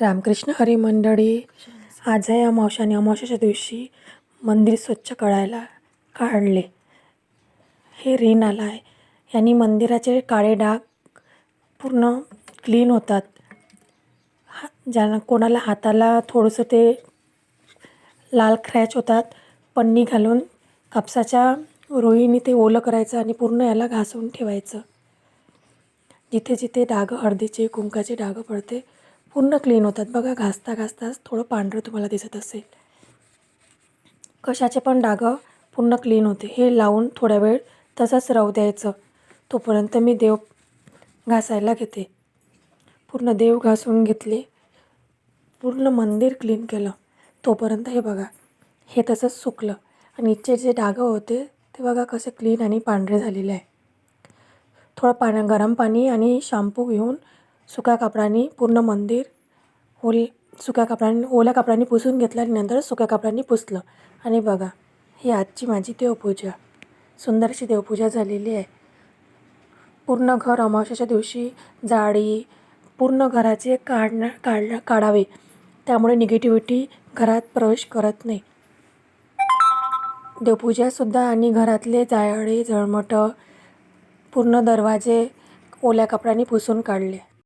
रामकृष्ण हरी मंडळी आज आहे अमावस्या आणि दिवशी मंदिर स्वच्छ करायला काढले. हे रेन आला आहे यांनी मंदिराचे काळे डाग पूर्ण क्लीन होतात. हा ज्यांना कोणाला हाताला थोडंसं ते लाल क्रॅच होतात पन्नी घालून कापसाच्या रोईने ते ओलं करायचं आणि पूर्ण याला घासून ठेवायचं. जिथे जिथे डाग हळदीचे कुंकाचे डाग पडते पूर्ण क्लीन होतात. बघा घासता घासताच थोडं पांढरं तुम्हाला दिसत असेल. कशाचे पण डागं पूर्ण क्लीन होते. हे लावून थोडा वेळ तसंच राहू द्यायचं. तोपर्यंत मी देव घासायला घेते. पूर्ण देव घासून घेतले. पूर्ण मंदिर क्लीन केलं. तोपर्यंत हे बघा हे तसंच सुकलं. आणि इथचे जे डागं होते ते बघा कसे क्लीन आणि पांढरे झालेले आहे. थोडं पाण्या गरम पाणी आणि शॅम्पू घेऊन सुक्या कापडाने पूर्ण मंदिर ओल सुक्या कापडाने ओल्या कपड्यांनी पुसून घेतलं आणि नंतर सुक्या कपड्यांनी पुसलं. आणि बघा ही आजची माझी देवपूजा. सुंदरशी देवपूजा झालेली आहे. पूर्ण घर अमावस्याच्या दिवशी जाळी पूर्ण घराचे काढणं काढ काढावे. त्यामुळे निगेटिव्हिटी घरात प्रवेश करत नाही. देवपूजासुद्धा आणि घरातले जाळे झळमटं पूर्ण दरवाजे ओल्या कपड्यांनी पुसून काढले.